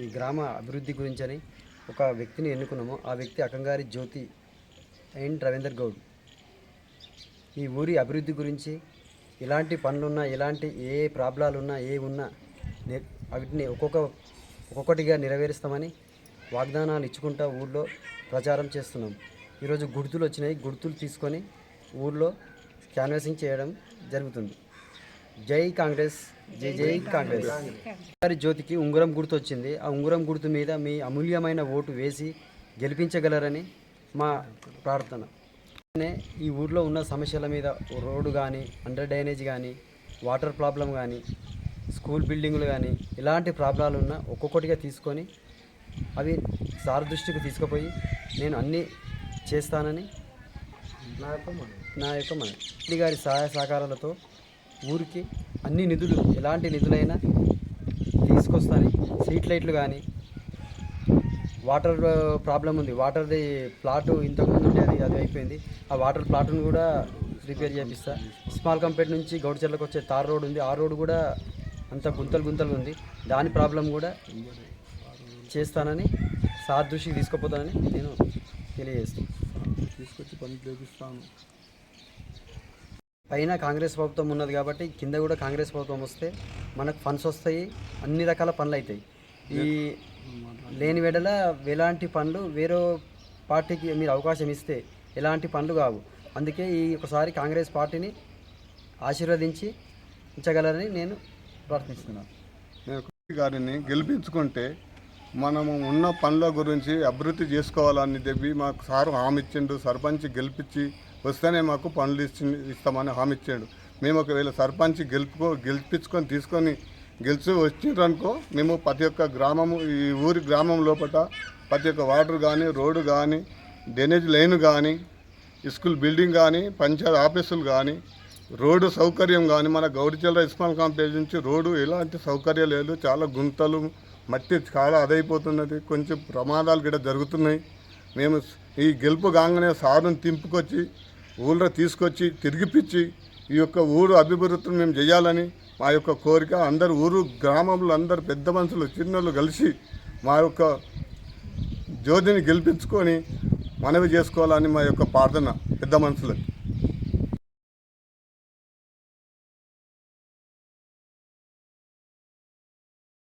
ఈ గ్రామ అభివృద్ధి గురించి అని ఒక వ్యక్తిని ఎన్నుకున్నాము ఆ వ్యక్తి అకంగారి జ్యోతి అండ్ రవీందర్ గౌడ్. ఈ ఊరి అభివృద్ధి గురించి ఎలాంటి పనులున్నా ఎలాంటి ఏ ప్రాబ్లాలు ఉన్నా ఏ ఉన్నా వాటిని ఒక్కొక్క ఒక్కొక్కటిగా నెరవేరుస్తామని వాగ్దానాలు ఇచ్చుకుంటా ఊళ్ళో ప్రచారం చేస్తున్నాం. ఈరోజు గుర్తులు వచ్చినాయి. గుర్తులు తీసుకొని ఊళ్ళో క్యాన్వాసింగ్ చేయడం జరుగుతుంది. జై కాంగ్రెస్ జై జై కాంగ్రెస్. గారి జ్యోతికి ఉంగరం గుర్తు వచ్చింది ఆ ఉంగరం గుర్తు మీద మీ అమూల్యమైన ఓటు వేసి గెలిపించగలరని మా ప్రార్థన. ఈ ఊర్లో ఉన్న సమస్యల మీద రోడ్డు కానీ అండర్ డ్రైనేజ్ కానీ వాటర్ ప్రాబ్లం కానీ స్కూల్ బిల్డింగులు కానీ ఎలాంటి ప్రాబ్లాలు ఉన్నా ఒక్కొక్కటిగా తీసుకొని అవి సార్ దృష్టికి తీసుకుపోయి నేను అన్నీ చేస్తానని నా యొక్క మన రెడ్డి గారి సహాయ సహకారాలతో ఊరికి అన్ని నిధులు ఎలాంటి నిధులైనా తీసుకొస్తాను. స్ట్రీట్ లైట్లు కానీ వాటర్ ప్రాబ్లం ఉంది. వాటర్ది ప్లాట్ ఇంతకుముందు ఉండేది అది అయిపోయింది. ఆ వాటర్ ప్లాట్ను కూడా రిపేర్ చేపిస్తా. స్మాల్ కంపేట్ నుంచి గౌడ్చర్లకు వచ్చే తార్ రోడ్ ఉంది. ఆ రోడ్ కూడా అంత గుంతలు గుంతలు ఉంది. దాని ప్రాబ్లం కూడా చేస్తానని సాదృష్టికి తీసుకుపోతానని నేను తెలియజేస్తాను తీసుకొచ్చి పని చేపిస్తాను పైన కాంగ్రెస్ ప్రభుత్వం ఉన్నది కాబట్టి కింద కూడా కాంగ్రెస్ ప్రభుత్వం వస్తే మనకు ఫండ్స్ వస్తాయి అన్ని రకాల పనులు అవుతాయి. ఈ లేని వెడల ఎలాంటి పనులు వేరే పార్టీకి మీరు అవకాశం ఇస్తే ఎలాంటి పనులు కావు. అందుకే ఈ ఒకసారి కాంగ్రెస్ పార్టీని ఆశీర్వదించి ఉంచగలరని నేను ప్రార్థిస్తున్నాను. గారిని గెలిపించుకుంటే మనము ఉన్న పనుల గురించి అభివృద్ధి చేసుకోవాలని చెప్పి మాకు సారు హామీ ఇచ్చిండు సర్పంచ్ గెలిపించి వస్తేనే మాకు పనులు ఇచ్చి ఇస్తామని హామీ ఇచ్చాడు మేము ఒకవేళ సర్పంచ్ గెలుపుకో గెలిపించుకొని తీసుకొని గెలిచి వచ్చిండ్రనుకో మేము ప్రతి ఒక్క గ్రామము ఈ ఊరి గ్రామం లోపల ప్రతి ఒక్క వాటర్ కానీ రోడ్డు కానీ డ్రైనేజ్ లైన్ కానీ స్కూల్ బిల్డింగ్ కానీ పంచాయత్ ఆఫీసులు కానీ రోడ్డు సౌకర్యం కానీ మన గౌడిచల్ల ఇస్మాల్ కాంప్లెక్స్ నుంచి రోడ్డు ఎలాంటి సౌకర్యం లేదు. చాలా గుంతలు మట్టి చాలా అదైపోతున్నది. కొంచెం ప్రమాదాలు కూడా జరుగుతున్నాయి. మేము ఈ గెలుపు కాగానే సారును తింపుకొచ్చి ఊళ్ళో తీసుకొచ్చి తిరిగిపిచ్చి ఈ యొక్క ఊరు అభివృద్ధిని మేము చేయాలని మా యొక్క కోరిక. అందరు ఊరు గ్రామంలో అందరు పెద్ద మనుషులు చిన్నలు కలిసి మా యొక్క జ్యోతిని గెలిపించుకొని మనవి చేసుకోవాలని మా యొక్క ప్రార్థన పెద్ద మనుషులకి.